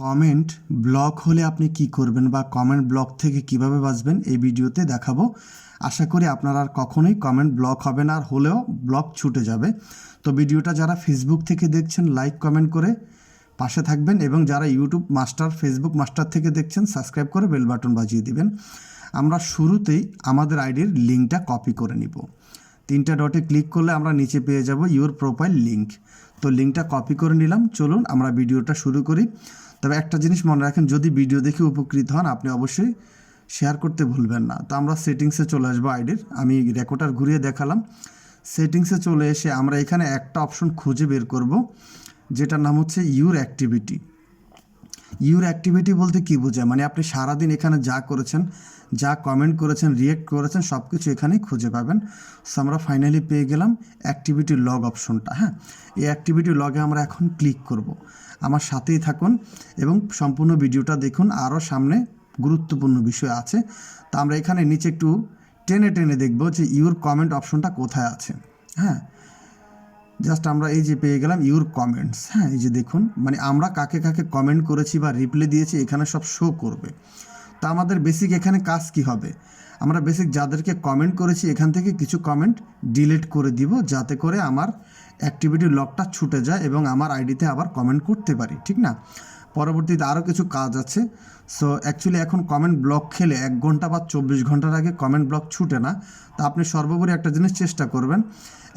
Comment block হলে আপনি কি করবেন বা কমেন্ট ব্লক থেকে কীভাবে বাঁচবেন এই ভিডিওতে দেখাবো। আশা করি আপনার আর কখনোই কমেন্ট ব্লক হবে না, আর হলেও ব্লক ছুটে যাবে। তো ভিডিওটা যারা ফেসবুক থেকে দেখছেন লাইক কমেন্ট করে পাশে থাকবেন এবং যারা ইউটিউব মাস্টার ফেসবুক মাস্টার থেকে দেখছেন সাবস্ক্রাইব করে বেল বাটন বাজিয়ে দিবেন। আমরা শুরুতেই আমাদের আইডির লিঙ্কটা কপি করে নিব। তিনটা ডটে ক্লিক করলে আমরা নিচে পেয়ে যাব ইউর প্রোফাইল লিঙ্ক তো লিঙ্কটা কপি করে নিলাম। চলুন আমরা ভিডিওটা শুরু করি। তবে একটা জিনিস মনে রাখেন, যদি ভিডিও দেখে উপকৃত হন, আপনি অবশ্যই শেয়ার করতে ভুলবেন না। তো আমরা সেটিংসে চলে আসব আইডির আমি রেকর্ডার ঘুরিয়ে দেখালাম। সেটিংসে চলে এসে আমরা এখানে একটা অপশন খুঁজে বের করব, যেটার নাম হচ্ছে ইউর অ্যাক্টিভিটি ইউর অ্যাক্টিভিটি বলতে কী বোঝায়? মানে আপনি সারাদিন এখানে যা করেছেন, যা কমেন্ট করেছেন রিয়েক্ট করেছেন সব কিছু এখানেই খুঁজে পাবেন। সো আমরা ফাইনালি পেয়ে গেলাম অ্যাক্টিভিটি লগ অপশনটা হ্যাঁ? এই অ্যাক্টিভিটি লগে আমরা এখন ক্লিক করব। আমার সাথেই থাকুন এবং সম্পূর্ণ ভিডিওটা দেখুন। আরও সামনে গুরুত্বপূর্ণ বিষয় আছে। তা আমরা এখানে নিচে একটু টেনে টেনে দেখব যে ইউর কমেন্ট অপশনটা কোথায় আছে হ্যাঁ? জাস্ট আমরা এই যে পেয়ে গেলাম ইউর কমেন্টস হ্যাঁ এই যে দেখুন মানে আমরা কাকে কাকে কমেন্ট করেছি বা রিপ্লে দিয়েছি, এখানে সব শো করবে। তা আমাদের বেসিক এখানে কাজ কি হবে? আমরা বেসিক যাদেরকে কমেন্ট করেছি, এখান থেকে কিছু কমেন্ট ডিলিট করে দিব, যাতে করে আমার অ্যাক্টিভিটি লকটা ছুটে যায় এবং আমার আইডিতে আবার কমেন্ট করতে পারি, ঠিক না? পরবর্তীতে আরও কিছু কাজ আছে। সো অ্যাকচুয়ালি এখন কমেন্ট ব্লক খেলে এক ঘণ্টা বা চব্বিশ ঘণ্টার আগে কমেন্ট ব্লক ছুটে না। তা আপনি সর্বোপরি একটা জিনিস চেষ্টা করবেন।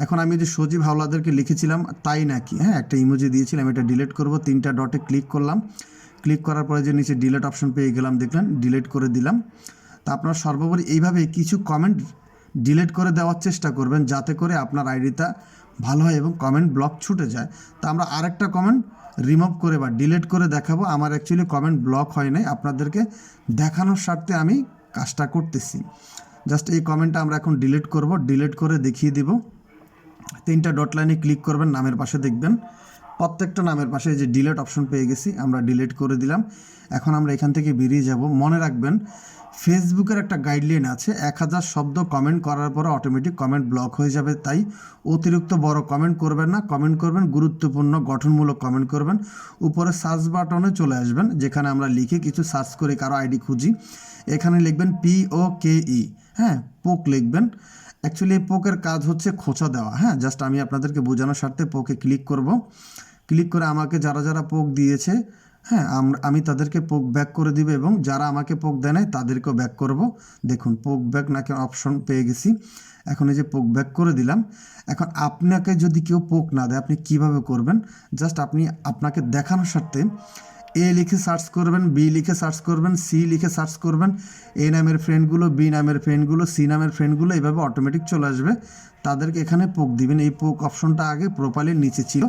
এখন আমি যে সজীব হাওলাদেরকে লিখেছিলাম, তাই নাকি? হ্যাঁ একটা ইমোজি দিয়েছিলাম, এটা ডিলিট করব, তিনটা ডটে ক্লিক করলাম। ক্লিক করার পরে যে নিচে ডিলেট অপশন পেয়ে গেলাম, দেখলেন ডিলিট করে দিলাম। তা আপনার সর্বোপরি এইভাবে কিছু কমেন্ট ডিলিট করে দেওয়ার চেষ্টা করবেন, যাতে করে আপনার আইডিটা ভালো হয় এবং কমেন্ট ব্লক ছুটে যায়। তা আমরা আরেকটা কমেন্ট রিমুভ করে বা ডিলিট করে দেখাবো। আমার অ্যাকচুয়ালি কমেন্ট ব্লক হয় নাই। আপনাদেরকে দেখানোর স্বার্থে আমি কাজটা করতেছি। জাস্ট এই কমেন্টটা আমরা এখন ডিলিট করব। ডিলিট করে দেখিয়ে দিব। তিনটা ডট লাইনে ক্লিক করবেন, নামের পাশে দেখবেন। প্রত্যেকটা নামের পাশে যে ডিলেট অপশন পেয়ে গেছি, আমরা ডিলেট করে দিলাম। এখন আমরা এখান থেকে বেরিয়ে যাব। মনে রাখবেন ফেসবুকের একটা গাইডলাইন আছে, এক হাজার শব্দ কমেন্ট করার পরে অটোমেটিক কমেন্ট ব্লক হয়ে যাবে। তাই অতিরিক্ত বড় কমেন্ট করবেন না। কমেন্ট করবেন, গুরুত্বপূর্ণ, গঠনমূলক কমেন্ট করবেন। উপরে সার্চ বাটনে চলে আসবেন, যেখানে আমরা লিখে কিছু সার্চ করে কারও আইডি খুঁজি। এখানে লিখবেন পি কে ই হ্যাঁ পোক লিখবেন। অ্যাকচুয়ালি পোকের কাজ হচ্ছে খোঁচা দেওয়া। হ্যাঁ জাস্ট আমি আপনাদেরকে বোঝানোর স্বার্থে পোকে ক্লিক করব। ক্লিক করে আমাকে যারা যারা পোক দিয়েছে হ্যাঁ আমি তাদেরকে পোক ব্যাক করে দিব এবং যারা আমাকে পোক দেয় নাই, তাদেরকেও ব্যাক করব। দেখুন পোক ব্যাক নাকি অপশন পেয়ে গেছি। এখন এই যে পোক ব্যাক করে দিলাম। এখন আপনাকে যদি কেউ পোক না দেয়, আপনি কীভাবে করবেন? জাস্ট আপনি আপনাকে দেখানোর স্বার্থে এ লিখে সার্চ করবেন বি লিখে সার্চ করবেন সি লিখে সার্চ করবেন। এ নামের ফ্রেন্ডগুলো বি নামের ফ্রেন্ডগুলো সি নামের ফ্রেন্ডগুলো এভাবে অটোমেটিক চলে আসবে। তাদেরকে এখানে পোক দিবেন। এই পোক অপশনটা আগে প্রোফাইলের নিচে ছিল।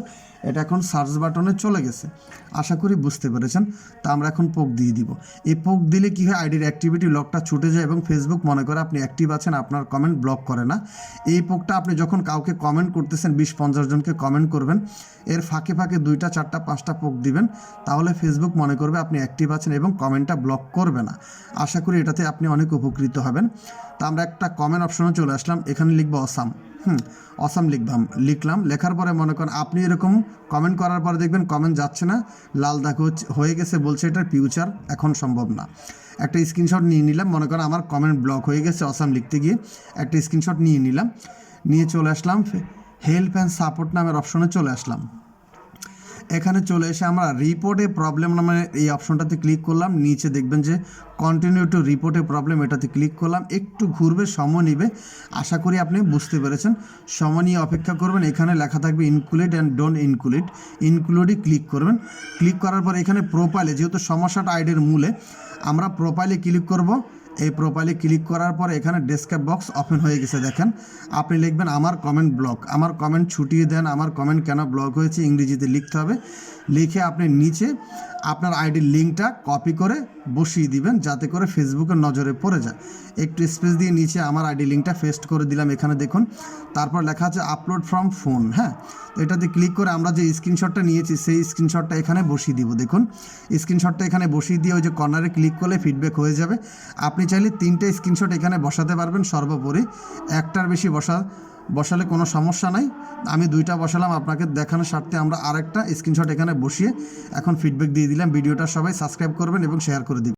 এটা এখন সার্চ বাটনে চলে গেছে। আশা করি বুঝতে পেরেছেন। তা আমরা এখন পোক দিয়ে দিব। এই পোক দিলে কী হয়? আইডির অ্যাক্টিভিটি লকটা ছুটে যায় এবং ফেসবুক মনে করে আপনি অ্যাক্টিভ আছেন, আপনার কমেন্ট ব্লক করে না। এই পোকটা আপনি যখন কাউকে কমেন্ট করতেছেন, বিশ পঞ্চাশ জনকে কমেন্ট করবেন, এর ফাঁকে ফাঁকে দুইটা, চারটা, পাঁচটা পোক দিবেন। তাহলে ফেসবুক মনে করবে আপনি অ্যাক্টিভ আছেন এবং কমেন্টটা ব্লক করবে না। আশা করি এটাতে আপনি অনেক উপকৃত হবেন। তা আমরা একটা কমেন্ট অপশনে চলে আসলাম। এখানে লিখব অসাম। হুম অসাম লিখবাম, লিখলাম, লেখার পরে মনে করেন আপনি এরকম কমেন্ট করার পরে দেখবেন কমেন্ট যাচ্ছে না। লাল দাগ হয়ে গেছে, বলছে এটার ফিউচার এখন সম্ভব না। একটা স্ক্রিনশট নিয়ে নিলাম, মনে করেন আমার কমেন্ট ব্লক হয়ে গেছে অসাম লিখতে গিয়ে। একটা স্ক্রিনশট নিয়ে নিলাম, নিয়ে চলে আসলাম হেল্প অ্যান্ড সাপোর্ট নামের অপশনে চলে আসলাম। এখানে চলে এসে আমরা রিপোর্টে প্রবলেম নামে এই অপশনটাতে ক্লিক করলাম। নিচে দেখবেন যে কন্টিনিউ টু রিপোর্টে প্রবলেম এটাতে ক্লিক করলাম। একটু ঘুরবে, সময় নিবে। আশা করি আপনি বুঝতে পেরেছেন। সময় নিয়ে অপেক্ষা করবেন। এখানে লেখা থাকবে ইনক্লুড অ্যান্ড ডোন্ট ইনক্লুড ইনক্লুডই ক্লিক করবেন। ক্লিক করার পর এখানে প্রোফাইলে যেহেতু সমস্যাটা আইডির মূলে, আমরা প্রোফাইলে ক্লিক করব। এই প্রোফাইলে ক্লিক করার পর এখানে ডেস্কটপ বক্স ওপেন হয়ে গেছে, দেখেন। আপনি লিখবেন, আমার কমেন্ট ব্লক আমার কমেন্ট ছুটিয়ে দেন, আমার কমেন্ট কেন ব্লক হয়েছে? ইংরেজিতে লিখতে হবে। লিখে আপনি নিচে আপনার আইডির লিঙ্কটা কপি করে বসিয়ে দিবেন, যাতে করে ফেসবুকের নজরে পড়ে যায়। একটু স্পেস দিয়ে নিচে আমার আইডি লিঙ্কটা পেস্ট করে দিলাম, এখানে দেখুন। তারপর লেখা আছে আপলোড ফ্রম ফোন হ্যাঁ? এটাতে ক্লিক করে আমরা যে স্ক্রিনশটটা নিয়েছি, সেই স্ক্রিনশটটা এখানে বসিয়ে দিব, দেখুন। স্ক্রিনশটটা এখানে বসিয়ে দিয়ে ওই যে কর্নারে ক্লিক করলে ফিডব্যাক হয়ে যাবে। আপনি চাইলে তিনটে স্ক্রিনশট এখানে বসাতে পারবেন সর্বোপরি। একটার বেশি বসা বসালে কোনো সমস্যা নাই। আমি দুইটা বসালাম, আপনাকে দেখানোর স্বার্থে আমরা আরেকটা স্ক্রিনশট এখানে বসিয়ে এখন ফিডব্যাক দিয়ে দিলাম। ভিডিওটা সবাই সাবস্ক্রাইব করবেন এবং শেয়ার করে দিবেন।